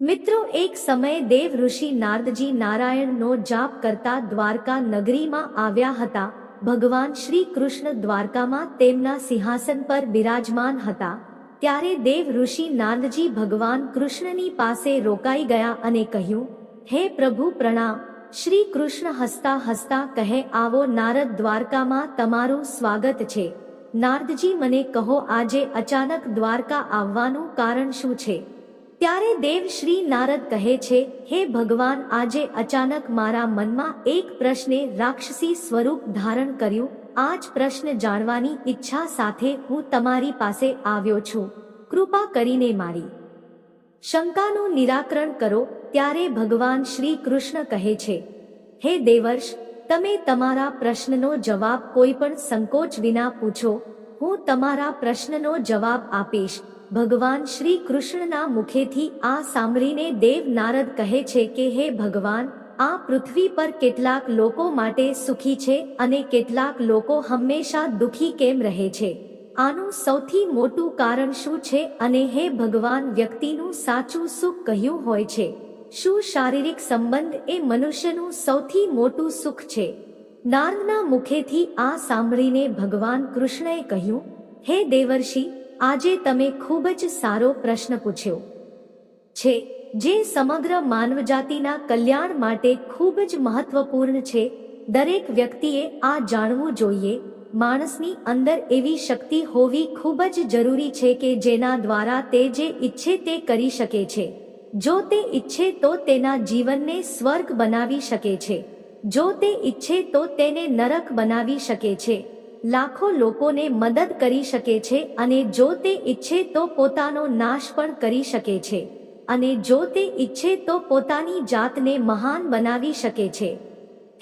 મિત્રો, એક સમયે દેવ ઋષિ નારદજી નારાયણનો જાપ કરતા દ્વારકા નગરીમાં આવ્યા હતા. ભગવાન શ્રી કૃષ્ણ દ્વારકામાં તેમના સિંહાસન પર બિરાજમાન હતા. ત્યારે દેવ ઋષિ નારદજી ભગવાન કૃષ્ણની પાસે રોકાઈ ગયા અને કહ્યું, હે પ્રભુ, પ્રણામ. શ્રી કૃષ્ણ હસતા હસતા કહે, આવો નારદ દ્વારકામાં તમારું સ્વાગત છે. નારદજી મને કહો, આજે અચાનક દ્વારકા આવવાનું કારણ શું છે? ત્યારે દેવ શ્રી નારદ કહે છે, હે ભગવાન, આજે અચાનક મારા મનમાં એક પ્રશ્ને રાક્ષસી સ્વરૂપ ધારણ કર્યું. આ જ પ્રશ્ન જાણવાની ઈચ્છા સાથે હું તમારી પાસે આવ્યો છું. કૃપા કરીને મારી શંકાનું નિરાકરણ કરો. ત્યારે ભગવાન શ્રી કૃષ્ણ કહે છે, હે દેવર્ષ, તમે તમારા પ્રશ્નનો જવાબ કોઈ પણ સંકોચ વિના પૂછો. હું તમારા પ્રશ્નનો જવાબ આપીશ. ભગવાન શ્રી કૃષ્ણના મુખેથી આ સાંભળીને દેવ નારદ કહે છે કે, હે ભગવાન, આ પૃથ્વી પર કેટલાક લોકો માટે સુખી છે અને કેટલાક લોકો હંમેશા દુખી કેમ રહે છે? આનું સૌથી મોટું કારણ શું છે અને હે ભગવાન, વ્યક્તિનું સાચું સુખ કહ્યું હોય છે? શું શારીરિક સંબંધ એ મનુષ્યનું સૌથી મોટું સુખ છે? નારદના મુખેથી આ સાંભળીને ભગવાન કૃષ્ણએ કહ્યું, હે દેવર્ષિ આજે તમે ખૂબ જ સારો પ્રશ્ન પૂછ્યો છે, જે સમગ્ર માનવજાતિના કલ્યાણ માટે ખૂબ જ મહત્વપૂર્ણ છે. દરેક વ્યક્તિએ આ જાણવું જોઈએ, માણસની અંદર એવી શક્તિ હોવી ખૂબ જ જરૂરી છે કે જેના દ્વારા તે જે ઈચ્છે તે કરી શકે છે. જો તે ઈચ્છે તો તેના જીવનને સ્વર્ગ બનાવી શકે છે. જો તે ઈચ્છે તો તેને નરક બનાવી શકે છે. લાખો લોકોને મદદ કરી શકે છે અને જો તે ઈચ્છે તો પોતાનો નાશ પણ કરી શકે છે. અને જો તે ઈચ્છે તો પોતાની જાતને મહાન બનાવી શકે છે.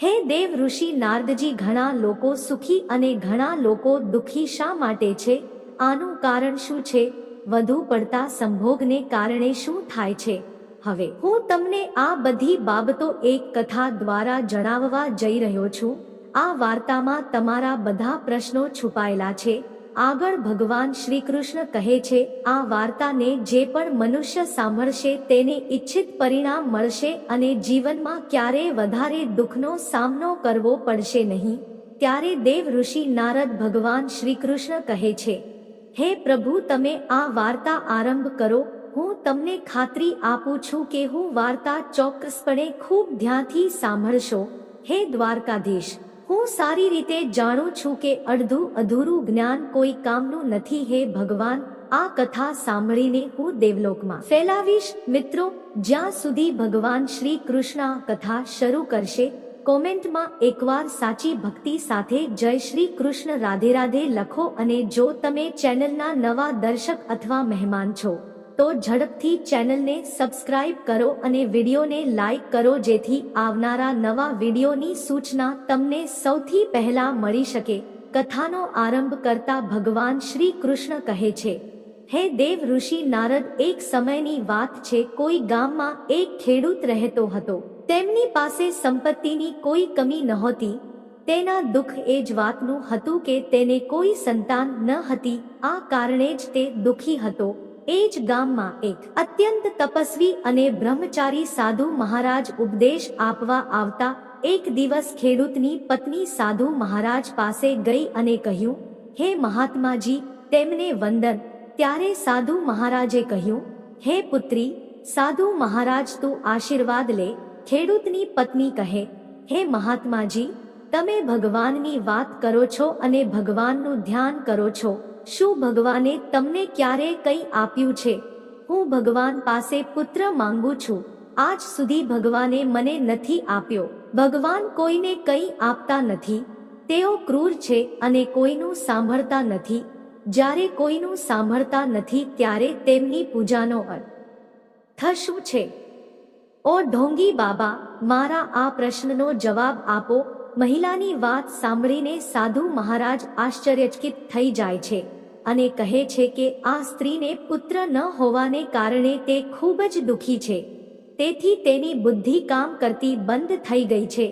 હે દેવ ઋષિ નારદજી, ઘણા લોકો સુખી અને ઘણા લોકો દુઃખી શા માટે છે? આનું કારણ શું છે? વધુ પડતા સંભોગને કારણે શું થાય છે? હવે હું તમને આ બધી બાબતો એક કથા દ્વારા જણાવવા જઈ રહ્યો છું. આ વાર્તામાં તમારા બધા પ્રશ્નો છુપાયેલા છે. આગળ ભગવાન શ્રી કૃષ્ણ કહે છે, આ વાર્તાને જે પણ મનુષ્ય સાંભળશે તેને ઈચ્છિત પરિણામ મળશે અને જીવનમાં ક્યારેય વધારે દુઃખનો સામનો કરવો પડશે નહીં. ત્યારે દેવ ઋષિ નારદ ભગવાન શ્રી કૃષ્ણ કહે છે, હે પ્રભુ, તમે આ વાર્તા આરંભ કરો. હું તમને ખાતરી આપું છું કે હું વાર્તા ચોક્કસપણે ખૂબ ધ્યાનથી સાંભળશો. હે દ્વારકાધીશ હું સારી રીતે જાણું છું કે અડધું અધૂરું જ્ઞાન કોઈ કામનું નથી હે ભગવાન, આ કથા સાંભળીને હું દેવલોકમાં ફેલાવીશ. મિત્રો, જ્યાં સુધી ભગવાન શ્રી કૃષ્ણ કથા શરૂ કરશે, કોમેન્ટમાં એકવાર સાચી ભક્તિ સાથે જય શ્રી કૃષ્ણ, રાધે રાધે લખો અને જો તમે ચેનલના નવા દર્શક અથવા મહેમાન છો તો ઝડપથી ચેનલને સબસ્ક્રાઇબ કરો અને વિડીયોને લાઇક કરો જેથી આવનારા નવા વિડીયોની સૂચના તમને સૌથી પહેલા મળી શકે. કથાનો આરંભ કરતા ભગવાન શ્રી કૃષ્ણ કહે છે, હે દેવ ઋષિ નારદ, એક સમયની વાત છે, કોઈ ગામમાં એક ખેડૂત રહેતો હતો. તેમની પાસે સંપત્તિની કોઈ કમી નહોતી. તેના દુઃખ એ જ વાતનું હતું કે તેને કોઈ સંતાન ન હતી. આ કારણે જ તે દુઃખી હતો. એ જ ગામમાં એક અત્યંત તપસ્વી અને બ્રહ્મચારી સાધુ મહારાજ ઉપદેશ આપવા આવતા એક દિવસ ખેડૂતની પત્ની સાધુ મહારાજ પાસે ગઈ અને કહ્યું, હે મહાત્માજી, તેમને વંદન. ત્યારે સાધુ મહારાજે કહ્યું, હે પુત્રી, સાધુ મહારાજ તું આશીર્વાદ લે. ખેડૂતની પત્ની કહે, હે મહાત્માજી, તમે ભગવાનની વાત કરો છો અને ભગવાનનું ધ્યાન કરો છો. શું ભગવાને તમને ક્યારે કંઈ આપ્યું છે? હું ભગવાન પાસે પુત્ર માંગુ છું. આજ સુધી ભગવાને મને નથી આપ્યો. ભગવાન કોઈને કંઈ આપતા નથી. તેઓ ક્રૂર છે અને કોઈનું સાંભળતા નથી. જ્યારે કોઈનું સાંભળતા નથી ત્યારે તેમની પૂજાનો અર્થ થશું છે? ઓ ઢોંગી બાબા, મારા આ પ્રશ્નનો જવાબ આપો. મહિલાની વાત સાંભળીને સાધુ મહારાજ આશ્ચર્યચકિત થઈ જાય છે. અને કહે છે કે આ સ્ત્રીને પુત્ર ન હોવાને કારણે તે ખૂબ જ દુઃખી છે. તેથી તેની બુદ્ધિ કામ કરતી બંધ થઈ ગઈ છે.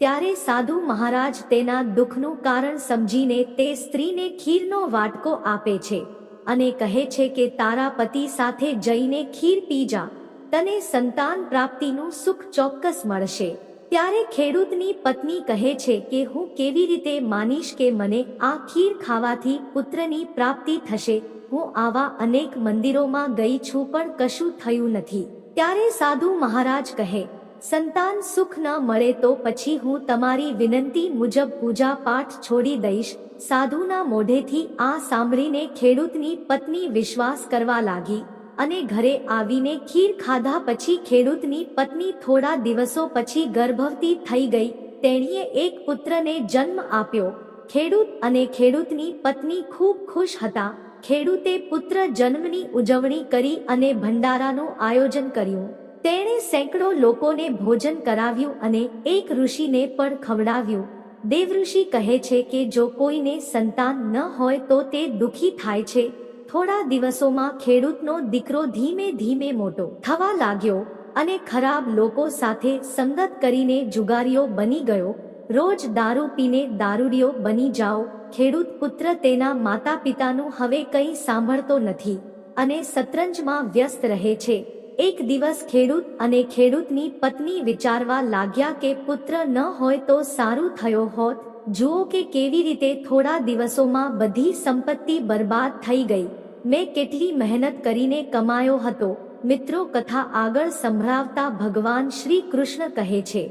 ત્યારે સાધુ મહારાજ તેના દુઃખનું કારણ સમજીને તે સ્ત્રીને ખીરનો વાટકો આપે છે અને કહે છે કે તારા પતિ સાથે જઈને ખીર પી જા. તને સંતાન પ્રાપ્તિનું સુખ ચોક્કસ મળશે. ત્યારે ખેડૂતની પત્ની કહે છે કે, હું કેવી રીતે માનીશ કે મને આ ખીર ખાવાથી પુત્રની પ્રાપ્તિ થશે? હું આવા અનેક મંદિરોમાં ગઈ છું પણ કશું થયું નથી. ત્યારે સાધુ મહારાજ કહે, સંતાન સુખ ન મળે તો પછી હું તમારી વિનંતી મુજબ પૂજા પાઠ છોડી દઈશ. સાધુના મોઢેથી આ સાંભળીને ખેડૂતની પત્ની વિશ્વાસ કરવા લાગી. અને ઘરે આવીને ખીર ખાધા પછી ખેડૂતની પત્ની થોડા દિવસો પછી ગર્ભવતી થઈ ગઈ. તેણીએ એક પુત્રને જન્મ આપ્યો. ખેડૂત અને ખેડૂતની પત્ની ખૂબ ખુશ હતા. ખેડૂતે પુત્ર જન્મની ઉજવણી કરી અને ભંડારાનું આયોજન કર્યું. તેણે સેંકડો લોકોને ભોજન કરાવ્યું અને એક ઋષિને પણ ખવડાવ્યું. દેવઋષિ કહે છે કે જો કોઈને સંતાન ન હોય તો તે દુઃખી થાય છે. થોડા દિવસોમાં ખેડૂતનો દીકરો ધીમે ધીમે મોટો થવા લાગ્યો અને ખરાબ લોકો સાથે સંગત કરીને જુગારીઓ બની ગયો. રોજ દારૂ પીને દારૂડિયો બની જાઓ. ખેડૂત પુત્ર તેના માતા પિતાનું હવે કંઈ સાંભળતો નથી અને શતરંજમાં વ્યસ્ત રહે છે. એક દિવસ ખેડૂત અને ખેડૂતની પત્ની વિચારવા લાગ્યા કે પુત્ર ન હોય તો સારું થયો હોત. જુઓ કે કેવી રીતે થોડા દિવસોમાં બધી સંપત્તિ બરબાદ થઈ ગઈ. મેં કેટલી મહેનત કરીને કમાયો હતો. મિત્રો, કથા આગળ સંભળાવતા ભગવાન શ્રી કૃષ્ણ કહે છે,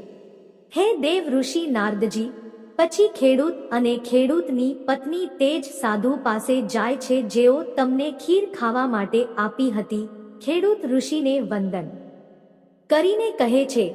હે દેવ ઋષિ નારદજી, પછી ખેડૂત અને ખેડૂતની પત્ની તેજ સાધુ પાસે જાય છે જેઓ તમને ખીર ખાવા માટે આપી હતી. ખેડૂત ઋષિને વંદન કરીને કહે છે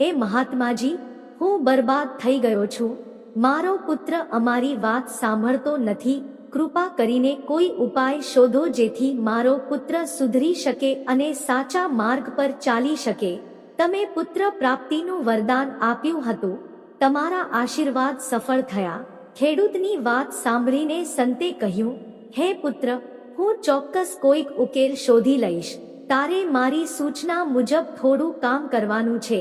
એ મહાત્માજી, હું બરબાદ થઈ ગયો છું. મારો પુત્ર અમારી વાત સાંભળતો નથી. કૃપા કરીને કોઈ ઉપાય શોધો જેથી મારો પુત્ર સુધરી શકે અને સાચા માર્ગ પર ચાલી શકે. તમે પુત્ર પ્રાપ્તિનું વરદાન આપ્યું હતું. તમારા આશીર્વાદ સફળ થયા. ખેડૂતની વાત સાંભળીને સંતે કહ્યું, હે પુત્ર, હું ચોક્કસ કોઈક ઉકેલ શોધી લઈશ. તારે મારી સૂચના મુજબ થોડું કામ કરવાનું છે.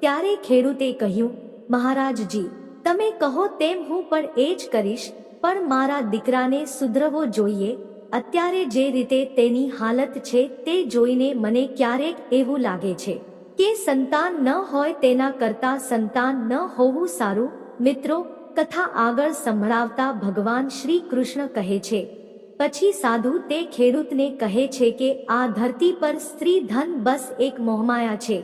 ત્યારે ખેડૂતે કહ્યું, મહારાજજી, તમે કહો તેમ હું પણ એ જ કરીશ. પણ મારા દીકરાને સુધરવો જોઈએ. અત્યારે જે રીતે તેની હાલત છે તે જોઈને મને ક્યારેક એવું લાગે છે કે સંતાન ન હોય તેના કરતા સંતાન ન હોવું સારું. મિત્રો, કથા આગળ સંભળાવતા ભગવાન શ્રી કૃષ્ણ કહે છે. પછી સાધુ તે ખેડૂતને કહે છે કે આ ધરતી પર સ્ત્રી ધન બસ એક મોહમાયા છે.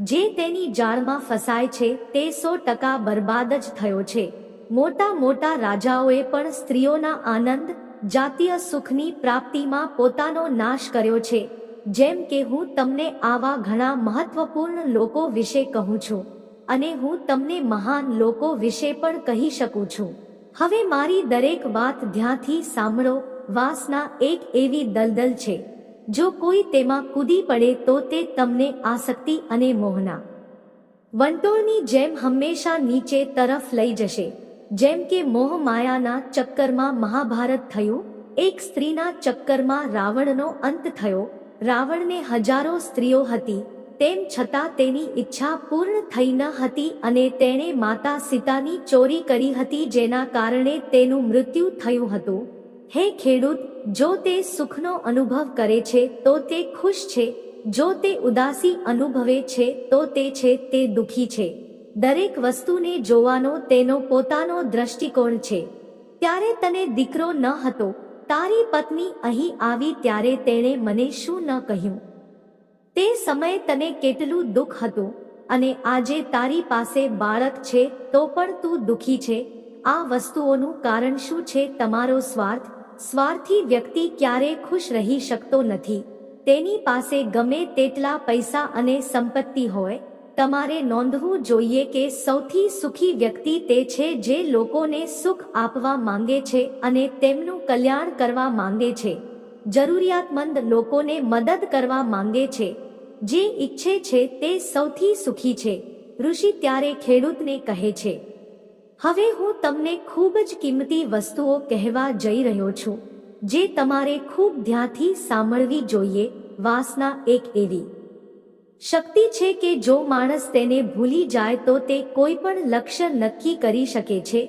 જે તેની જાળમાં ફસાય છે તે સો ટકા બરબાદ જ થયો છે. મોટા મોટા રાજાઓએ પણ સ્ત્રીઓના આનંદ, જાતીય સુખની પ્રાપ્તિમાં પોતાનો નાશ કર્યો છે. જેમ કે હું તમને આવા ઘણા મહત્વપૂર્ણ લોકો વિશે કહું છું અને હું તમને મહાન લોકો વિશે પણ કહી શકું છું. હવે મારી દરેક વાત ધ્યાનથી સાંભળો, વાસના એક એવી દલદલ છે. જો કોઈ તેમાં કૂદી પડે તો તે તમને આસક્તિ અને મોહના. વંટોળની જેમ હંમેશા નીચે તરફ લઈ જશે. જેમ કે મોહ માયાના ચક્કરમાં મહાભારત થયું, એક સ્ત્રીના ચક્કરમાં રાવણનો અંત થયો. રાવણને હજારો સ્ત્રીઓ હતી, તેમ છતાં તેની ઈચ્છા પૂર્ણ થઈ ન હતી અને તેણે માતા સીતાની ચોરી કરી હતી જેના કારણે તેનું મૃત્યુ થયું હતું. હે ખેડૂત, જો તે સુખનો અનુભવ કરે છે, તો તે ખુશ છે. જો તે ઉદાસી અનુભવે છે, તો તે છે, તે દુઃખી છે. દરેક વસ્તુને જોવાનો તેનો પોતાનો દ્રષ્ટિકોણ છે. ત્યારે તને દીકરો ન હતો, તારી પત્ની અહીં આવી ત્યારે તેણે મને શું ન કહ્યું? તે સમયે તને કેટલું દુઃખ હતું અને આજે તારી પાસે બાળક છે તો પણ તું દુઃખી છે. આ વસ્તુઓનું કારણ શું છે તમારો સ્વાર્થ? સ્વાર્થી વ્યક્તિ ક્યારે ખુશ રહી શકતો નથી. તેની પાસે ગમે તેટલા પૈસા અને સંપત્તિ હોય તમારે નોંધવું જોઈએ કે સૌથી સુખી વ્યક્તિ તે છે જે લોકોને સુખ આપવા માંગે છે અને તેમનું કલ્યાણ કરવા માંગે છે. જરૂરિયાતમંદ લોકોને મદદ કરવા માંગે છે. જે ઈચ્છે છે તે સૌથી સુખી છે. ઋષિ ત્યારે ખેડૂતને કહે છે. હવે હું તમને ખૂબ જ કિંમતી વસ્તુઓ કહેવા જઈ રહ્યો છું, જે તમારે ખૂબ ધ્યાનથી સાંભળવી જોઈએ. વાસના એક એવી શક્તિ છે કે જો માણસ તેને ભૂલી જાય તો તે કોઈ પણ લક્ષ્ય નક્કી કરી શકે છે,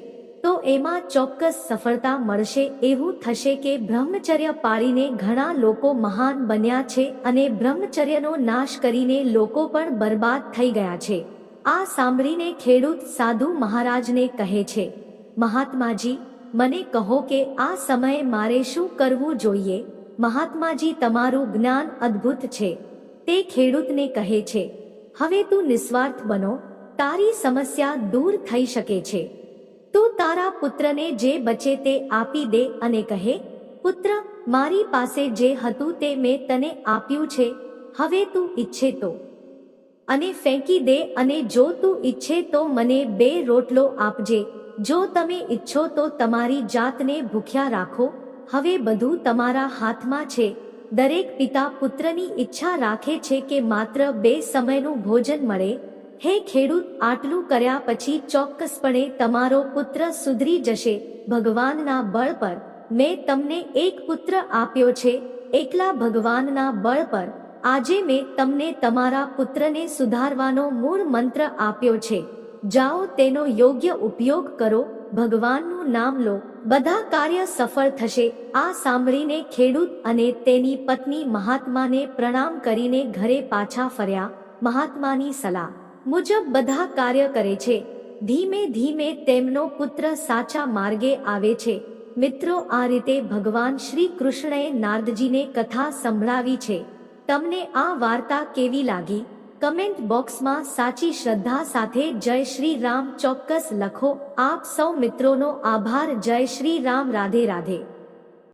તો એમાં ચોક્કસ સફળતા મળશે. એવું થશે કે બ્રહ્મચર્ય પાળીને ઘણા લોકો મહાન બન્યા છે અને બ્રહ્મચર્યનો નાશ કરીને લોકો પણ બરબાદ થઈ ગયા છે. આ સાંભળીને ખેડૂત સાધુ મહારાજને કહે છે, મહાત્માજી, મને કહો કે આ સમયે મારે શું કરવું જોઈએ? મહાત્માજી, તમારું જ્ઞાન અદ્ભુત છે. તે ખેડૂતને કહે છે, હવે તું નિસ્વાર્થ બનો, તારી સમસ્યા દૂર થઈ શકે છે. તું તારા પુત્રને જે બચે તે આપી દે અને કહે, પુત્ર, મારી પાસે જે હતું તે મેં તને આપ્યું છે, હવે તું ઈચ્છે તો. અને ફેંકી દે અને જો તું ઈચ્છે તો મને બે રોટલો આપજે. જો તમે ઈચ્છો તો તમારી જાતને ભૂખ્યા રાખો. હવે બધું તમારા હાથમાં છે. દરેક પિતા પુત્રની ઈચ્છા રાખે છે કે માત્ર બે સમયનું ભોજન મળે. હે ખેડૂત, આટલું કર્યા પછી ચોક્કસપણે તમારો પુત્ર સુધરી જશે. ભગવાનના બળ પર મેં તમને એક પુત્ર આપ્યો છે. એકલા ભગવાનના બળ પર આજે મેં તમને તમારા પુત્રને સુધારવાનો મૂળ મંત્ર આપ્યો છે. જાઓ તેનો યોગ્ય ઉપયોગ કરો. ભગવાનનું નામ લો. બધા કાર્ય સફળ થશે. આ સાંભળીને ખેડૂત અને તેની પત્ની મહાત્માને પ્રણામ કરીને ઘરે પાછા ફર્યા. મહાત્માની સલાહ મુજબ બધા કાર્ય કરે છે. ધીમે ધીમે તેમનો પુત્ર સાચા માર્ગે આવે છે. મિત્રો, આ રીતે ભગવાન શ્રી કૃષ્ણએ નારદજીને કથા સંભળાવી છે. તમને આ વાર્તા કેવી લાગી? કમેન્ટ બોક્સમાં સાચી શ્રદ્ધા સાથે જય શ્રી રામ ચોક્કસ લખો. આપ સૌ મિત્રોનો આભાર. જય શ્રી રામ. રાધે રાધે.